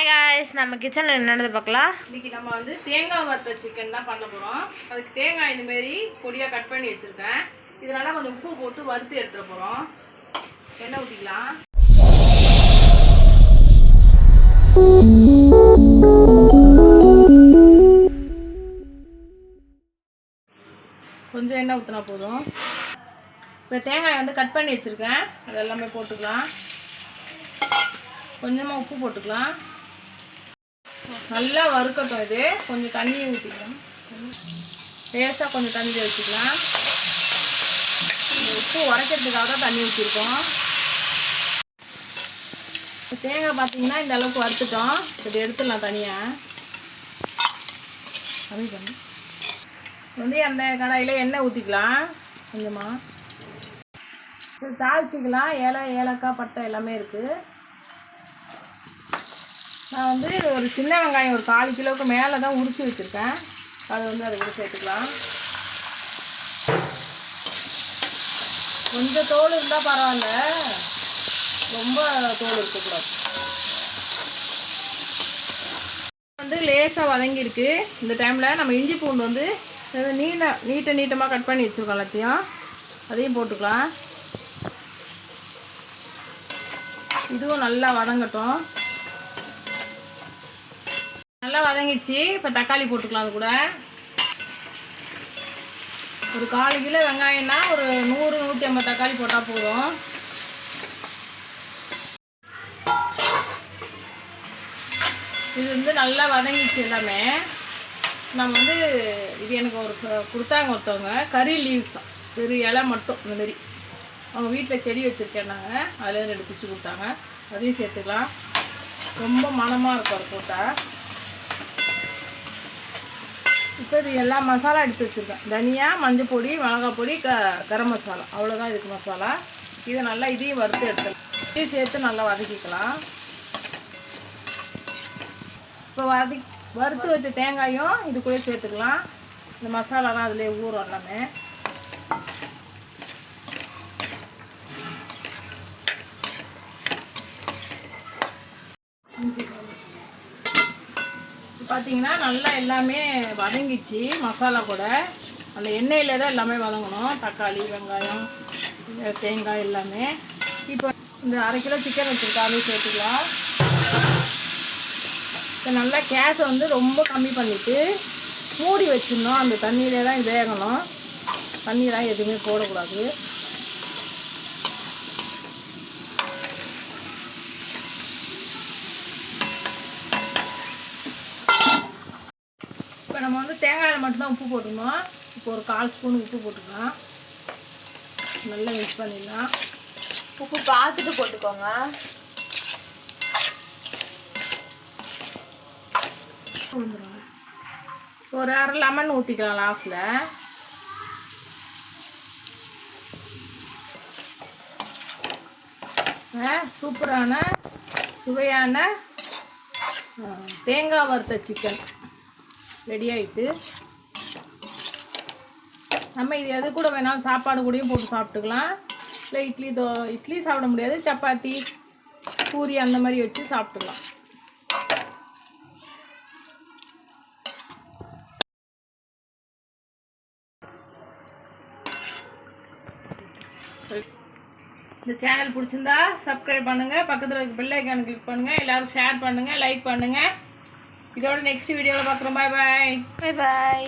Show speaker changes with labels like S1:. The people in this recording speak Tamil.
S1: ஹாய் காய்ஸ் நம்ம கிச்சனில் என்னென்னது பார்க்கலாம்?
S2: இன்றைக்கி நம்ம வந்து தேங்காய் வறுத்த சிக்கன் தான் பண்ண போகிறோம் அதுக்கு தேங்காய் இந்த மாதிரி பொடியாக கட் பண்ணி வச்சுருக்கேன். இதனால் கொஞ்சம் உப்பு போட்டு வறுத்து எடுத்துட போகிறோம் எண்ணெய் ஊற்றிக்கலாம் கொஞ்சம் எண்ணெய் ஊற்றினா போதும். இப்போ தேங்காய் வந்து கட் பண்ணி வச்சுருக்கேன். அது எல்லாமே போட்டுக்கலாம். கொஞ்சமாக உப்பு போட்டுக்கலாம். நல்லா வறுக்கட்டும் இது. கொஞ்சம் தண்ணியை ஊற்றிக்கலாம் லேசாக கொஞ்சம் தண்ணி வச்சுக்கலாம். உப்பு உரைக்கிறதுக்காக தான் தண்ணி ஊற்றிருக்கோம் தேங்காய் பார்த்தீங்கன்னா இந்த அளவுக்கு வறுத்துட்டோம். இதை எடுத்துடலாம் தனியாக கம்மி பண்ணி. வந்து அந்த கடாயில் எண்ணெய் ஊற்றிக்கலாம் கொஞ்சமாக தாளிச்சிக்கலாம். ஏலை ஏலக்காய் பட்டை எல்லாமே இருக்குது நான் வந்து ஒரு சின்ன வெங்காயம் ஒரு கால் கிலோவுக்கு மேலே தான் உரிச்சு வச்சுருக்கேன். அதை வந்து அதை கூட சேர்த்துக்கலாம். கொஞ்சம் தோல் இருந்தால் பரவாயில்ல. ரொம்ப தோல் இருக்கக்கூடாது. வந்து லேசாக வதங்கியிருக்கு. இந்த டைமில் நம்ம இஞ்சி பூண்டு வந்து நீண்ட நீட்டை நீட்ட நீட்டமாக கட் பண்ணி வச்சுருக்கோம் எல்லாத்தையும் அதையும் போட்டுக்கலாம். இதுவும் நல்லா வதங்கட்டும். நல்லா வதங்கிச்சு இப்போ தக்காளி போட்டுக்கலாம் அது கூட. ஒரு காலு கிலோ வெங்காயம்னா ஒரு நூறு நூற்றி ஐம்பது தக்காளி போட்டால் போதும். இது வந்து நல்லா வதங்கிச்சு எல்லாமே. நம்ம வந்து இது எனக்கு ஒரு கொடுத்தாங்க ஒருத்தவங்க. கறி லீவ்ஸ் ஒரு இலை மட்டும் இந்தமாரி அவங்க வீட்டில் செடி வச்சுருக்கேன் நாங்கள் அதில் ரெண்டு பிச்சு கொடுத்தாங்க. அதையும் சேர்த்துக்கலாம். ரொம்ப மனமாக இருக்கும் அது போட்டால் இப்போ இது எல்லா மசாலா எடுத்து வச்சுருக்கேன். தனியா மஞ்சள் பொடி மிளகாய் பொடி க கரம் மசாலா. அவ்வளோதான் இதுக்கு மசாலா. இதை நல்லா இதையும் வறுத்து எடுத்துக்கலாம். இதையும் சேர்த்து நல்லா வதக்கிக்கலாம். இப்போ வதக்கி வறுத்து வச்ச தேங்காயும் இதுக்குள்ளே சேர்த்துக்கலாம். இந்த மசாலாலாம் அதிலே ஊறும் எல்லாமே. பார்த்தீங்கன்னா நல்லா எல்லாமே வதங்கிச்சு மசாலா கூட. அந்த எண்ணெயில் தான் எல்லாமே வதங்கணும். தக்காளி வெங்காயம் தேங்காய் எல்லாமே. இப்போ இந்த அரை கிலோ சிக்கன் வச்சுருக்கா அதையும் சேர்த்துக்கலாம். இப்போ நல்லா கேஸை வந்து ரொம்ப கம்மி பண்ணிவிட்டு மூடி வச்சிடணும். அந்த தண்ணியிலே தான் வேகணும். தண்ணியெலாம் எதுவுமே போடக்கூடாது இப்போ தேங்காயில் மட்டும்தான் உப்பு போட்டுக்கணும். இப்போ ஒரு கால் ஸ்பூன் உப்பு போட்டுக்கலாம். நல்லா மிக்ஸ் பண்ணிடலாம்.
S1: உப்பு பார்த்துட்டு போட்டுக்கோங்க.
S2: ஒரு அரை லெமன் ஊற்றிக்கலாம் லாஸ்டில் சூப்பரான சுவையான தேங்காய் வறுத்த சிக்கன் ரெடி ஆகிட்டு நம்ம இது எது கூட வேணாலும் சாப்பாடு கூடயும் போட்டு சாப்பிட்டுக்கலாம். இல்லை இட்லி தோ இட்லி சாப்பிட முடியாது. சப்பாத்தி பூரி அந்த மாதிரி வச்சு சாப்பிட்டுக்கலாம். இந்த சேனல் பிடிச்சிருந்தா சப்ஸ்கிரைப் பண்ணுங்கள் பக்கத்தில் இருக்க பெல் ஐக்கான் கிளிக் பண்ணுங்கள் எல்லோரும் ஷேர் பண்ணுங்கள் லைக் பண்ணுங்கள் ഇതോടെ നെക്സ്റ്റ് വീഡിയോയിൽ പത്രം ബൈ ബൈ
S1: ബൈ ബൈ